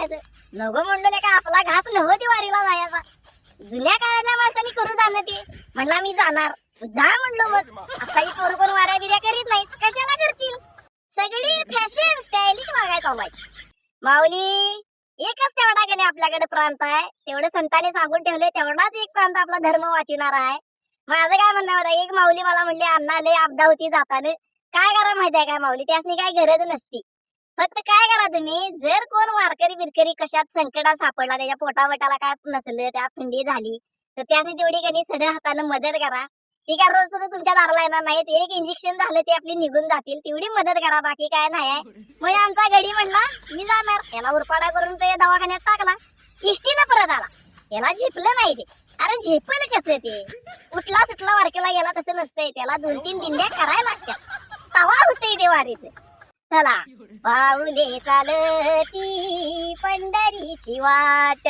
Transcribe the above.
नको म्हणलं का आपला घास नव्हती वारीला जायचा. जुन्या काळातल्या माणसांनी करू जाणं ते. म्हणला मी जाणार. जा म्हणलो मग. आता ही पोरं कोण वाऱ्या बिऱ्या करीत नाहीत. कशाला करतील? सगळी फॅशन स्टायलिश मागायचा माहिती माऊली एकच तेवढा गणे आपल्याकडे प्रांत आहे. तेवढं संतांनी सांगून ठेवले तेवढाच एक प्रांत आपला धर्म वाचणार आहे. माझं काय म्हणणं होतं एक माऊली मला म्हणली अण्णा लय आपदा होती जाताना. काय करा माहिती आहे काय माऊली? त्यासनी काय गरज नसती. फक्त काय करा तुम्ही? जर कोण वारकरी बिरकरी कशात संकटात सापडला त्याच्या पोटावटाला काय नसलं त्यात थंडी झाली तर त्याने तेवढी कधी सगळ्या हातानं मदत करा. ठीक आहे रोज तुम्ही तुमच्या दाराला येणार नाहीत एक इंजेक्शन झालं ते आपली निघून जातील तेवढी मदत करा बाकी काय नाही आहे. मग आमचा गडी म्हणला मी जाणार. याला उरपाडा करून ते दवाखान्यात टाकला. इष्टीनं परत आला. याला झेपलं नाही ते. अरे झेपल कसं ते? उठला सुटला वारकेला गेला तसं नसतंय. त्याला दोन तीन दिंड्या करायला लागतात. तवा होतंय ते वारीच. चला. पाऊले चालती पंढरीची वाट.